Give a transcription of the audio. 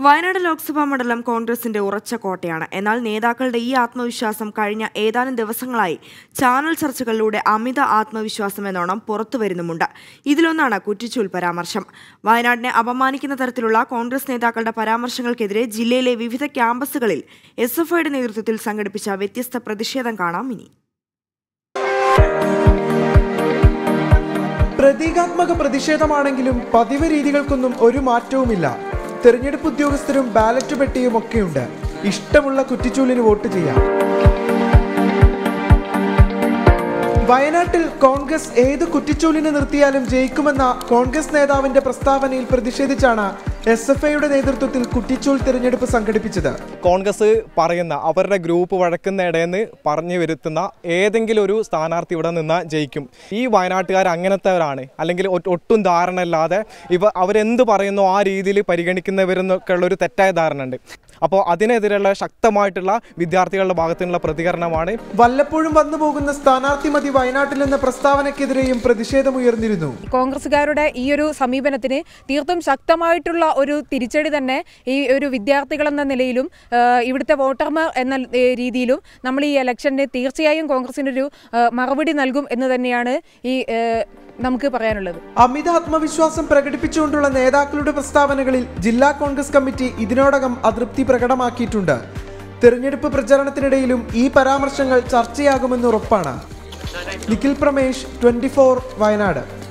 വയനാട് ലോക്സഭാ മണ്ഡലം കോൺഗ്രസിന്റെ ഉറച്ച കോട്ടയാണ്. എന്നാൽ നേതാക്കളുടെ ഈ ആത്മവിശ്വാസം കഴിഞ്ഞ ഏതാനും ദിവസങ്ങളായി ചാനൽ ചർച്ചകളിലൂടെ അമിത ആത്മവിശ്വാസം എന്നോണം പുറത്തുവരുന്നുമുണ്ട് ഇതിലൊന്നാണ് കുറ്റിച്ചൂൽ പരാമർശം. വയനാടിനെ അപമാനിക്കുന്ന തരത്തിലുള്ള കോൺഗ്രസ് നേതാക്കളുടെ പരാമർശങ്ങൾക്കെതിരെ ജില്ലയിലെ വിവിധ ക്യാമ്പസുകളിൽ എസ് എഫ് ഐയുടെ നേതൃത്വത്തിൽ സംഘടിപ്പിച്ച വ്യത്യസ്ത പ്രതിഷേധം കാണാം ഇനി. പ്രതീകാത്മക പ്രതിഷേധമാണെങ്കിലും പതിവ് രീതികൾക്കൊന്നും ഒരു മാറ്റവുമില്ല. തെരഞ്ഞെടുപ്പ് ഉദ്യോഗസ്ഥരും ബാലറ്റ് പെട്ടിയും ഒക്കെയുണ്ട്. ഇഷ്ടമുള്ള കുറ്റിച്ചൂലിന് വോട്ട് ചെയ്യാം. വയനാട്ടിൽ കോൺഗ്രസ് ഏത് കുറ്റിച്ചൂലിനെ നിർത്തിയാലും ജയിക്കുമെന്ന കോൺഗ്രസ് നേതാവിന്റെ പ്രസ്താവനയിൽ പ്രതിഷേധിച്ചാണ് എസ് എഫ് ഐയുടെ നേതൃത്വത്തിൽ കുറ്റിച്ചൂൽ തിരഞ്ഞെടുപ്പ് സംഘടിപ്പിച്ചത്. കോൺഗ്രസ് പറയുന്ന അവരുടെ ഗ്രൂപ്പ് വഴക്കുന്ന ഇടയെന്ന് പറഞ്ഞു വരുത്തുന്ന ഏതെങ്കിലും ഒരു സ്ഥാനാർത്ഥി ഇവിടെ നിന്ന് ജയിക്കും. ഈ വയനാട്ടുകാർ അങ്ങനത്തെവരാണ്. അല്ലെങ്കിൽ ഒട്ടും ധാരണ അല്ലാതെ ഇവ അവരെന്ത് പറയുന്നു ആ രീതിയിൽ പരിഗണിക്കുന്നവരെന്നൊക്കെ തെറ്റായ ധാരണ ഉണ്ട് അപ്പോൾ അതിനെതിരെയുള്ള ശക്തമായിട്ടുള്ള വിദ്യാർത്ഥികളുടെ ഭാഗത്തു നിന്നുള്ള പ്രതികരണമാണ്. വല്ലപ്പോഴും വന്നു പോകുന്ന സ്ഥാനാർത്ഥി മതി വയനാട്ടിൽ എന്ന പ്രസ്താവനയ്ക്കെതിരെയും പ്രതിഷേധമുയർന്നിരുന്നു കോൺഗ്രസുകാരുടെ ഈ ഒരു സമീപനത്തിന് തീർത്തും ശക്തമായിട്ടുള്ള ഒരു തിരിച്ചടി തന്നെ ഈ ഒരു വിദ്യാർത്ഥികൾ എന്ന നിലയിലും ഇവിടുത്തെ വോട്ടർമാർ എന്ന രീതിയിലും നമ്മൾ ഈ ഇലക്ഷന് തീർച്ചയായും കോൺഗ്രസിനൊരു മറുപടി നൽകും എന്ന് തന്നെയാണ് ഈ നമുക്ക് പറയാനുള്ളത്. അമിത ആത്മവിശ്വാസം പ്രകടിപ്പിച്ചുകൊണ്ടുള്ള നേതാക്കളുടെ പ്രസ്താവനകളിൽ ജില്ലാ കോൺഗ്രസ് കമ്മിറ്റി ഇതിനോടകം അതൃപ്തി പ്രകടമാക്കിയിട്ടുണ്ട്. തെരഞ്ഞെടുപ്പ് പ്രചാരണത്തിനിടയിലും ഈ പരാമർശങ്ങൾ ചർച്ചയാകുമെന്ന് ഉറപ്പാണ്. നിഖിൽ പ്രമേഷ് ട്വന്റി വയനാട്.